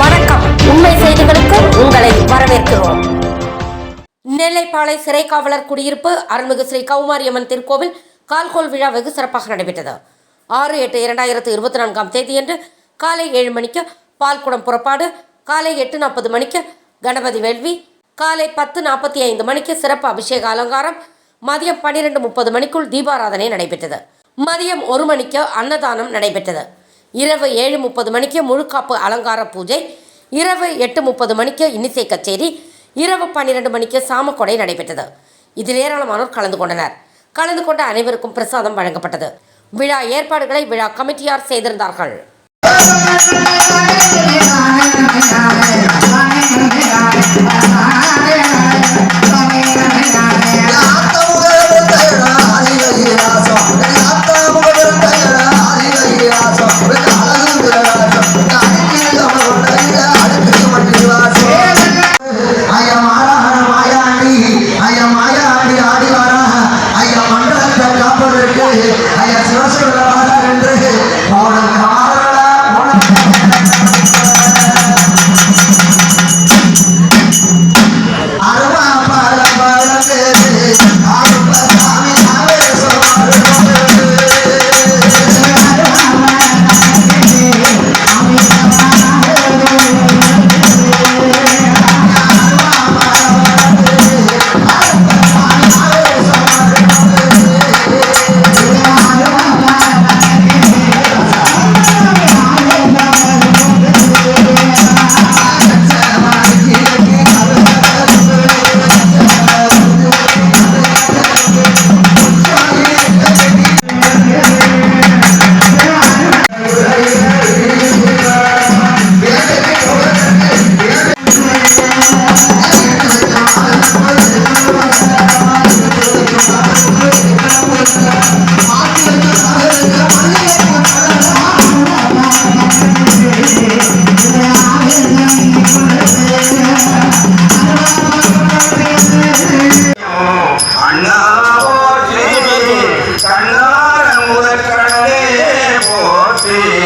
வணக்கம். உண்மை செய்திகளுக்கு உங்களை வரவேற்கிறோம். நெல்லைப்பாளை சிறை காவலர் குடியிருப்பு அருள்மிகு ஸ்ரீ கௌமாரியம்மன் திருக்கோவில் கால்கோல் விழா வெகு சிறப்பாக நடைபெற்றது. ஆறு எட்டு இரண்டாயிரத்து இருபத்தி நான்காம் தேதியன்று காலை ஏழு மணிக்கு பால்குடம் புறப்பாடு காலை எட்டு நாற்பது மணிக்கு கணபதி வேள்வி காலை பத்து நாற்பத்தி ஐந்து மணிக்கு சிறப்பு அபிஷேக அலங்காரம் மதியம் பன்னிரெண்டு முப்பது மணிக்குள் தீபாராதனை நடைபெற்றது. மதியம் ஒரு மணிக்கு அன்னதானம் நடைபெற்றது. இரவு ஏழு முப்பது மணிக்கு முழுக்காப்பு அலங்கார பூஜை இரவு எட்டு முப்பது மணிக்கு இன்னிசை கச்சேரி இரவு பன்னிரெண்டு மணிக்கு சாமக்கொடை நடைபெற்றது. இதில் ஏராளமானோர் கலந்து கொண்டனர். கலந்து கொண்ட அனைவருக்கும் பிரசாதம் வழங்கப்பட்டது. விழா ஏற்பாடுகளை விழா கமிட்டியார் செய்திருந்தார்கள். Amen.